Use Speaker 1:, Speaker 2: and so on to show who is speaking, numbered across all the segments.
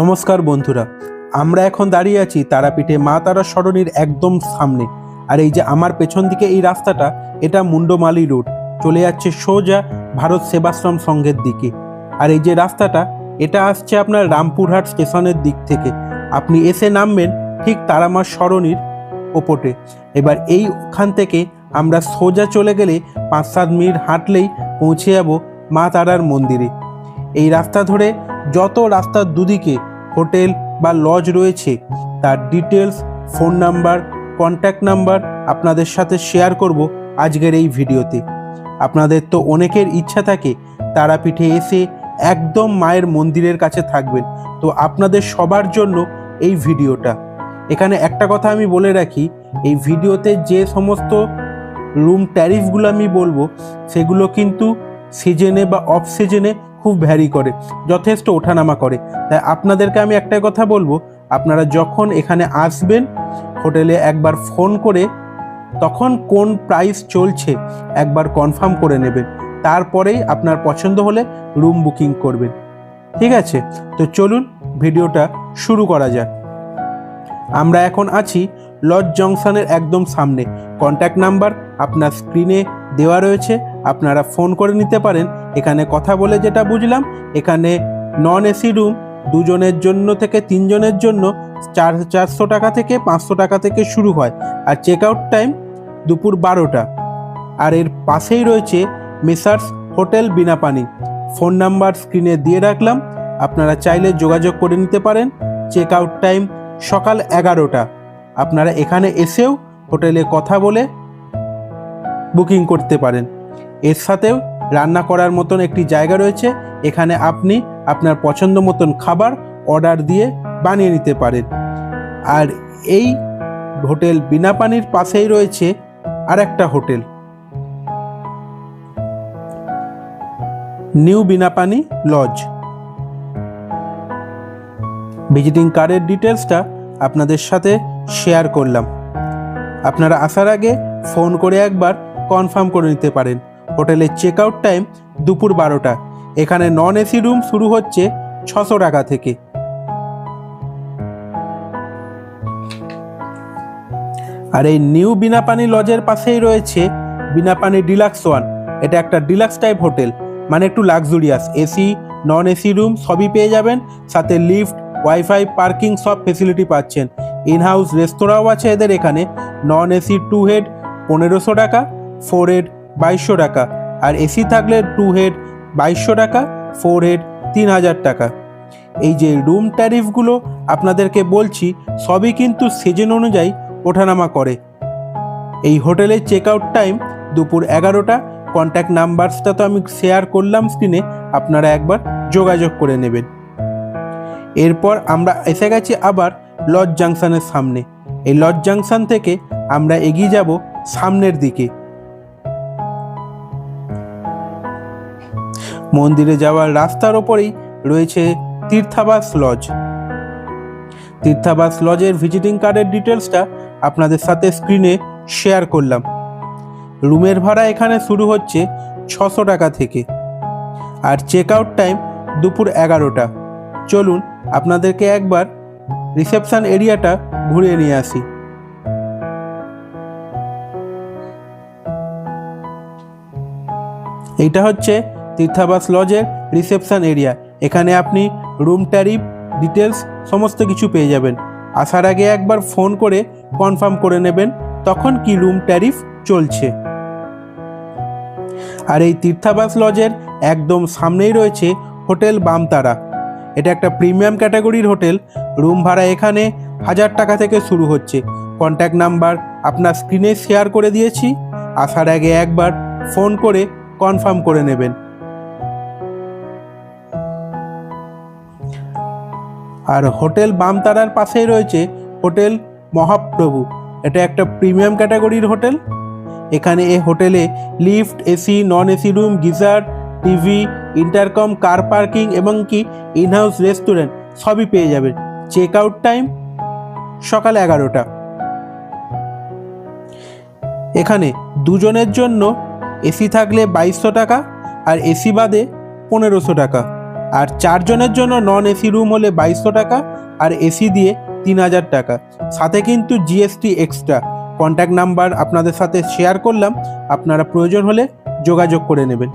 Speaker 1: নমস্কার বন্ধুরা, আমরা এখন দাঁড়িয়ে আছি তারাপীঠে মা তারা সরণির একদম সামনে। আর এই যে আমার পেছন দিকে এই রাস্তাটা, এটা মুন্ডমালি রোড। চলে যাচ্ছে সোজা ভারত সেবাশ্রম সংঘের দিকে। আর এই যে রাস্তাটা, এটা আসছে আপনার রামপুরহাট স্টেশনের দিক থেকে। আপনি এসে নামবেন ঠিক তারামা সরণির ওপরে এবার এইখান থেকে আমরা সোজা চলে গেলে পাঁচ সাত মিনিট হাঁটলেই পৌঁছে যাব মা তারার মন্দিরে। এই রাস্তা ধরে যত রাস্তার দুদিকে হোটেল বা লজ রয়েছে, তার details, phone number, contact number আপনাদের সাথে শেয়ার করব আজকের এই ভিডিওতে। আপনাদের তো অনেকের ইচ্ছা থাকে তারাপীঠে এসে একদম মায়ের মন্দিরের কাছে থাকবেন। তো আপনাদের সবার জন্য এই ভিডিওটা। এখানে একটা কথা আমি বলে রাখি, এই ভিডিওতে যে সমস্ত রুম ট্যারিফগুলো আমি বলব, সেগুলো কিন্তু সিজনে বা অফ সিজনে খুব ভ্যারি করে, যথেষ্ট ওঠানামা করে। তাই আপনাদেরকে আমি একটাই কথা বলব, আপনারা যখন এখানে আসবেন, হোটেলে একবার ফোন করে তখন কোন প্রাইস চলছে একবার কনফার্ম করে নেবেন। তারপরেই আপনার পছন্দ হলে রুম বুকিং করবেন। ঠিক আছে? তো চলুন ভিডিওটা শুরু করা যাক। আমরা এখন আছি লজ জংশনের একদম সামনে। কন্ট্যাক্ট নাম্বার আপনার স্ক্রিনে দেওয়া রয়েছে, আপনারা ফোন করে নিতে পারেন। এখানে কথা বলে যেটা বুঝলাম, এখানে নন এসি রুম দুজনের জন্য থেকে তিনজনের জন্য চার, চারশো টাকা থেকে পাঁচশো টাকা থেকে শুরু হয়। আর চেক আউট টাইম দুপুর বারোটা। আর এর পাশেই রয়েছে মেসার্স হোটেল বিনা পানি ফোন নাম্বার স্ক্রিনে দিয়ে রাখলাম, আপনারা চাইলে যোগাযোগ করে নিতে পারেন। চেক আউট টাইম সকাল এগারোটা। আপনারা এখানে এসেও হোটেলে কথা বলে বুকিং করতে পারেন। এর সাথেও রান্না করার মতন একটি জায়গা রয়েছে। এখানে আপনি আপনার পছন্দ মতন খাবার অর্ডার দিয়ে বানিয়ে নিতে পারেন। আর এই হোটেল বিনা পানির পাশেই রয়েছে আর একটা hotel. New Binapani lodge. Visiting কার্ডের ডিটেলসটা আপনাদের সাথে শেয়ার করলাম। আপনারা আসার আগে ফোন করে একবার কনফার্ম করে নিতে পারেন। হোটেলের চেক আউট টাইম দুপুর বারোটা। এখানে নন এসি রুম শুরু হচ্ছে ছশো টাকা থেকে। আর এই নিউ বিনাপানি লজের পাশেই রয়েছে বিনাপানি ডিলাক্স ওয়ান। এটা একটা ডিলাক্স টাইপ হোটেল মানে একটু luxurious. AC non AC room সবই পেয়ে যাবেন, সাথে লিফট, ওয়াইফাই, পার্কিং সব ফেসিলিটি পাচ্ছেন। ইন হাউস রেস্তোরাঁও আছে এদের এখানে। নন এসি টু হেড পনেরোশো টাকা ফোর হেড বাইশশো টাকা আর এসি থাকলে টু হেড বাইশশো টাকা, ফোর হেড তিন হাজার টাকা। এই যে রুম ট্যারিফগুলো আপনাদেরকে বলছি, সবই কিন্তু সিজন অনুযায়ী ওঠানামা করে। এই হোটেলের চেক আউট টাইম দুপুর এগারোটা। কন্ট্যাক্ট নাম্বারসটা তো আমি শেয়ার করলাম স্ক্রিনে, আপনারা একবার যোগাযোগ করে নেবেন। এরপর আমরা এসে গেছি আবার লজ জাংশনের সামনে। এই লজ জাংশন থেকে আমরা এগিয়ে যাব সামনের দিকে। মন্দিরে যাওয়ার রাস্তার ওপরেই রয়েছে তীর্থাবাস লজ। তীর্থাবাস লজের ভিজিটিং কার্ডের ডিটেলসটা আপনাদের সাথে স্ক্রিনে শেয়ার করলাম। রুমের ভাড়া এখানে শুরু হচ্ছে ছশো টাকা থেকে। আর চেক আউট টাইম দুপুর এগারোটা। চলুন আপনাদেরকে একবার রিসেপশন এরিয়াটা ঘুরে নিয়ে আসি। এইটা হচ্ছে তীর্থাবাস লজের রিসেপশন এরিয়া। এখানে আপনি রুম, ট্যারিফ ডিটেলস সমস্ত কিছু পেয়ে যাবেন। আসার আগে একবার ফোন করে কনফার্ম করে নেবেন তখন কি রুম, ট্যারিফ চলছে। আর এই তীর্থাবাস লজের একদম সামনেই রয়েছে হোটেল বামতারা। এটা একটা প্রিমিয়াম ক্যাটাগরির হোটেল। রুম ভাড়া এখানে হাজার টাকা থেকে শুরু হচ্ছে। কন্ট্যাক্ট নাম্বার আপনার স্ক্রিনে শেয়ার করে দিয়েছি। আসার আগে একবার ফোন করে কনফার্ম করে নেবেন। আর হোটেল বামতারার পাশেই রয়েছে হোটেল মহাপ্রভু। এটা একটা প্রিমিয়াম ক্যাটাগরির হোটেল। এখানে এ হোটেলে lift AC non AC room geyser TV intercom car parking এবং কি ইনহাউস রেস্টুরেন্ট সবই পেয়ে যাবেন চেক আউট টাইম সকাল এগারোটা। এখানে দুজনের জন্য এসি থাকলে বাইশশো টাকা আর এসি বাদে পনেরোশো টাকা। আর চারজনের জন্য নন এসি রুম হলে বাইশশো টাকা আর এসি দিয়ে তিন হাজার টাকা। সাথে কিন্তু জিএসটি এক্সট্রা কন্ট্যাক্ট নাম্বার আপনাদের সাথে শেয়ার করলাম। আপনারা প্রয়োজন হলে যোগাযোগ করে নেবেন।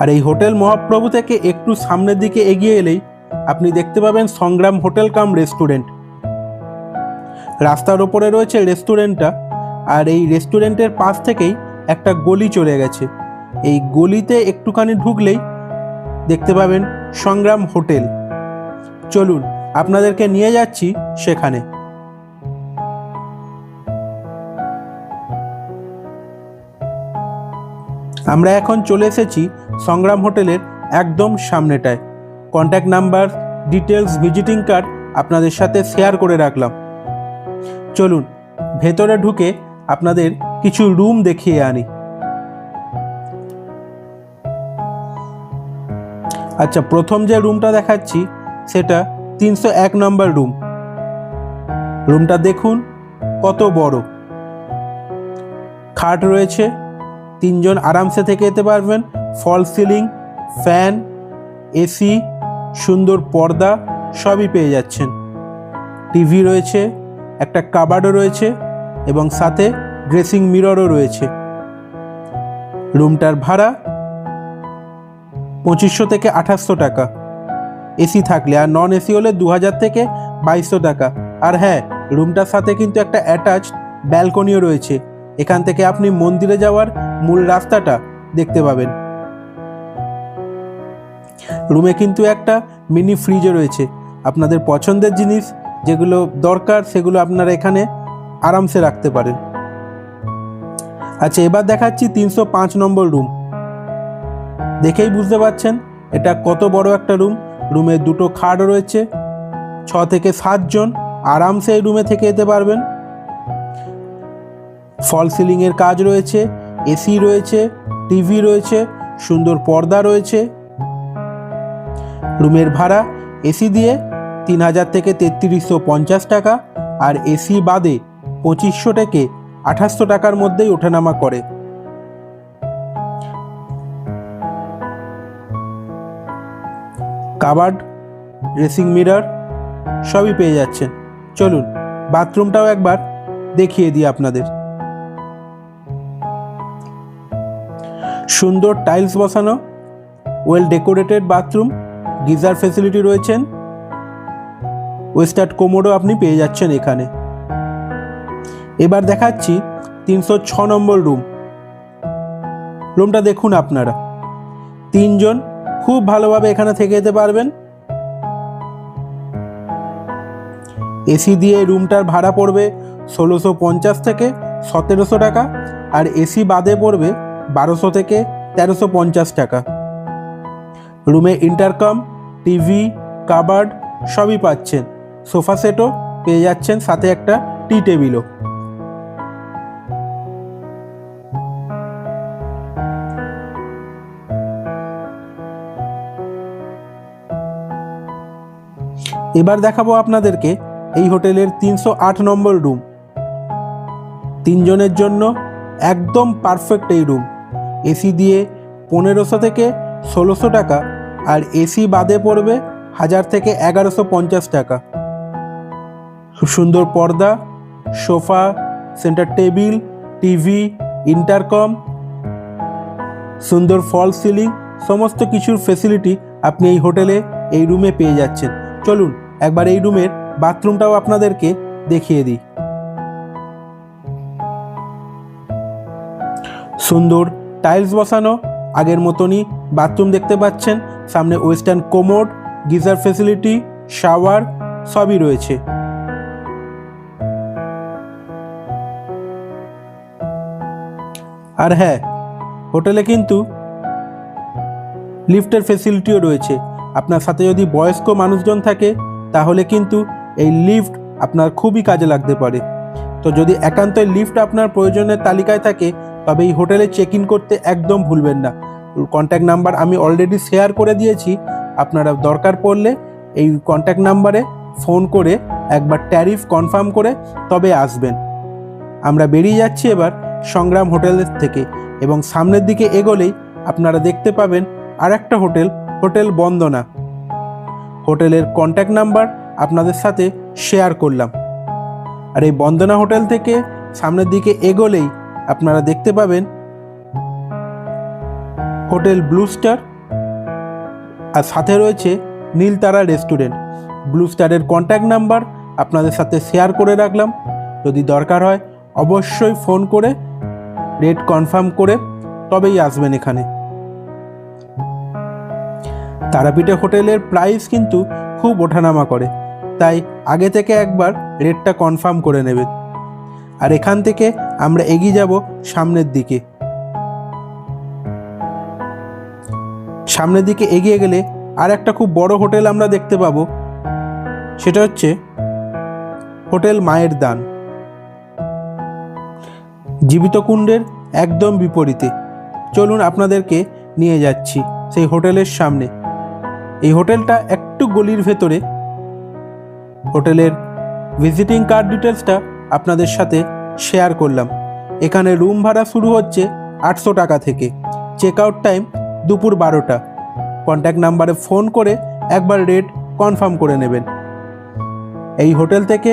Speaker 1: আর এই হোটেল মহাপ্রভু থেকে একটু সামনের দিকে এগিয়ে এলেই আপনি দেখতে পাবেন সংগ্রাম হোটেল কাম রেস্টুরেন্ট রাস্তার ওপরে রয়েছে রেস্টুরেন্টটা আর এই রেস্টুরেন্টের পাশ থেকেই একটা গলি চলে গেছে। এই গলিতে একটুখানি ঢুকলেই দেখতে পাবেন সংগ্রাম হোটেল। চলুন, আপনাদেরকে নিয়ে যাচ্ছি সেখানে। আমরা এখন চলে এসেছি সংগ্রাম হোটেলের একদম সামনেটায়। Contact number details visiting card আপনাদের সাথে শেয়ার করে রাখলাম। চলুন, ভেতরে ঢুকে আপনাদের কিছু রুম দেখিয়ে আনি। আচ্ছা প্রথম যে রুমটা দেখাচ্ছি, সেটা তিনশো এক নম্বর রুম। রুমটা দেখুন, কত বড়। খাট রয়েছে, তিনজন আরামসে থেকে যেতে পারবেন। ফল সিলিং, ফ্যান, এসি, সুন্দর পর্দা, সবই পেয়ে যাচ্ছেন। টিভি রয়েছে, একটা কাবার্ডও রয়েছে। এবং সাথে ড্রেসিং মিররও রয়েছে। রুমটার ভাড়া পঁচিশশো থেকে আঠাশশো টাকা। এসি থাকলে আর নন এসি হলে দু হাজার থেকে বাইশশো টাকা। আর হ্যাঁ রুমটার সাথে কিন্তু একটা অ্যাটাচ ব্যালকনিও রয়েছে। এখান থেকে আপনি মন্দিরে যাওয়ার মূল রাস্তাটা দেখতে পাবেন। রুমে কিন্তু একটা মিনি ফ্রিজও রয়েছে। আপনাদের পছন্দের জিনিস যেগুলো দরকার সেগুলো আপনারা এখানে আরামসে রাখতে পারেন। আচ্ছা এবার দেখাচ্ছি তিনশো পাঁচ নম্বর রুম। দেখেই বুঝতে পারছেন, এটা কত বড় একটা রুম। রুমে দুটো খাট রয়েছে, ছ থেকে সাতজন আরামসে এই রুমে থেকে যেতে পারবেন। ফল সিলিংয়ের কাজ রয়েছে, এসি রয়েছে, টিভি রয়েছে, সুন্দর পর্দা রয়েছে। রুমের ভাড়া এসি দিয়ে তিন হাজার থেকে তেত্রিশশো পঞ্চাশ টাকা, আর এসি বাদে পঁচিশশো থেকে আঠাশশো টাকার মধ্যেই ওঠানামা করে। কাবার্ড, ড্রেসিং মিরর সবই পেয়ে যাচ্ছেন। চলুন, বাথরুমটাও একবার দেখিয়ে দিই আপনাদের। সুন্দর টাইলস বসানো well decorated bathroom, geyser facility রয়েছেন। ওয়েস্টার্ট কোমোডও আপনি পেয়ে যাচ্ছেন এখানে। এবার দেখাচ্ছি তিনশো ছ নম্বর রুম। রুমটা দেখুন আপনারা। তিনজন খুব ভালোভাবে এখানে থেকে যেতে পারবেন। এসি দিয়ে রুমটার ভাড়া পড়বে ষোলোশো পঞ্চাশ থেকে সতেরোশো টাকা আর এসি বাদে পড়বে বারোশো থেকে তেরোশো পঞ্চাশ টাকা। রুমে ইন্টারকম, টিভি, কাবার্ড সবই পাচ্ছেন। সোফা সেটও পেয়ে যাচ্ছেন সাথে একটা টি টেবিলও। এবার দেখাবো আপনাদেরকে এই হোটেলের তিনশো আট নম্বর রুম। তিনজনের জন্য একদম পারফেক্ট এই রুম। এসি দিয়ে পনেরোশো থেকে ষোলোশো টাকা আর এসি বাদে পড়বে হাজার থেকে এগারোশো পঞ্চাশ টাকা। খুব সুন্দর পর্দা, sofa, centre table, TV, intercom, সুন্দর ফল সিলিং, সমস্ত কিছুর ফেসিলিটি আপনি এই হোটেলে, এই রুমে পেয়ে যাচ্ছেন। চলুন একবার এই রুমের বাথরুমটাও আপনাদেরকে দেখিয়ে দিই। সুন্দর টাইলস বসানো, আগের মতনই বাথরুম দেখতে পাচ্ছেন। সামনে western commode, geyser facility shower সবই রয়েছে। আর হ্যাঁ হোটেলে কিন্তু লিফটের ফেসিলিটিও রয়েছে। আপনার সাথে যদি বয়স্ক মানুষজন থাকে তাহলে কিন্তু এই লিফট আপনার খুবই কাজে লাগতে পারে। তো যদি একান্তই লিফট আপনার প্রয়োজনের তালিকায় থাকে, তবে এই হোটেলে চেক ইন করতে একদম ভুলবেন না। কন্ট্যাক্ট নাম্বার আমি অলরেডি শেয়ার করে দিয়েছি, আপনারা দরকার পড়লে এই কন্ট্যাক্ট নাম্বারে ফোন করে একবার ট্যারিফ কনফার্ম করে তবে আসবেন। আমরা বেরিয়ে যাচ্ছি এবার সংগ্রাম হোটেলের থেকে এবং সামনের দিকে এগোলেই আপনারা দেখতে পাবেন আর একটা হোটেল হোটেল বন্দনা। হোটেলের কন্ট্যাক্ট নাম্বার আপনাদের সাথে শেয়ার করলাম। আর এই বন্দনা হোটেল থেকে সামনের দিকে এগোলেই আপনারা দেখতে পাবেন হোটেল ব্লু স্টার আর সাথে রয়েছে নীলতারা রেস্টুরেন্ট। ব্লু স্টারের কন্ট্যাক্ট নাম্বার আপনাদের সাথে শেয়ার করে রাখলাম। যদি দরকার হয়, অবশ্যই ফোন করে রেট কনফার্ম করে তবেই আসবেন এখানে। তারাপীঠে হোটেলের প্রাইস কিন্তু খুব ওঠানামা করে। তাই আগে থেকে একবার রেটটা কনফার্ম করে নেবেন আর এখান থেকে আমরা এগিয়ে যাব সামনের দিকে। সামনের দিকে এগিয়ে গেলে আর একটা খুব বড় হোটেল আমরা দেখতে পাবো। সেটা হচ্ছে হোটেল মায়ের দান। জীবিত কুণ্ডের একদম বিপরীতে। চলুন আপনাদেরকে নিয়ে যাচ্ছি সেই হোটেলের সামনে। এই হোটেলটা একটু গলির ভেতরে। হোটেলের ভিজিটিং কার্ড ডিটেলসটা আপনাদের সাথে শেয়ার করলাম। এখানে রুম ভাড়া শুরু হচ্ছে আটশো টাকা থেকে। চেক আউট টাইম দুপুর বারোটা। কন্ট্যাক্ট নাম্বারে ফোন করে একবার রেট কনফার্ম করে নেবেন। এই হোটেল থেকে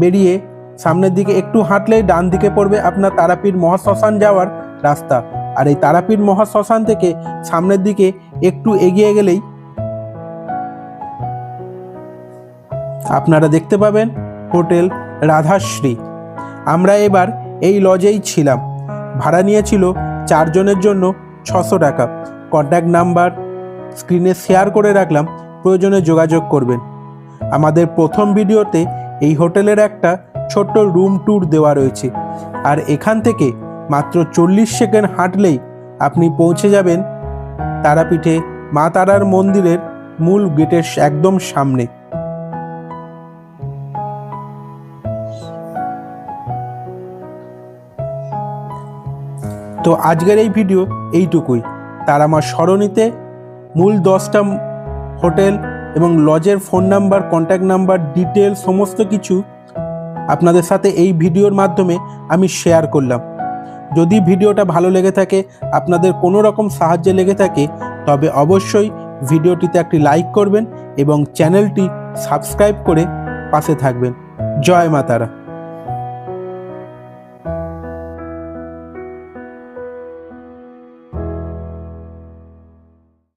Speaker 1: বেরিয়ে সামনের দিকে একটু হাঁটলেই ডান দিকে পড়বে আপনার তারাপীঠ মহাশ্মশান যাওয়ার রাস্তা। আর এই তারাপীঠ মহাশ্মশান থেকে সামনের দিকে একটু এগিয়ে গেলেই আপনারা দেখতে পাবেন হোটেল রাধাশ্রী। আমরা এবার এই লজেই ছিলাম। ভাড়া নিয়েছিল চারজনের জন্য ছশো টাকা। কন্ট্যাক্ট নাম্বার স্ক্রিনে শেয়ার করে রাখলাম, প্রয়োজনে যোগাযোগ করবেন। আমাদের প্রথম ভিডিওতে এই হোটেলের একটা ছোট্ট রুম ট্যুর দেওয়া রয়েছে। আর এখান থেকে মাত্র চল্লিশ সেকেন্ড হাঁটলেই আপনি পৌঁছে যাবেন তারাপীঠে মা তারার মন্দিরের মূল গেটের একদম সামনে। তো আজকের এই ভিডিও এইটুকুই। তার আমার স্মরণীতে মূল দশটা হোটেল এবং লজের phone number, contact number detail সমস্ত কিছু আপনাদের সাথে এই ভিডিওর মাধ্যমে আমি শেয়ার করলাম। যদি ভিডিওটা ভালো লেগে থাকে, আপনাদের কোনো রকম সাহায্যে লেগে থাকে, তবে অবশ্যই ভিডিওটিতে একটি লাইক করবেন এবং চ্যানেলটি সাবস্ক্রাইব করে পাশে থাকবেন। জয় মাতারা।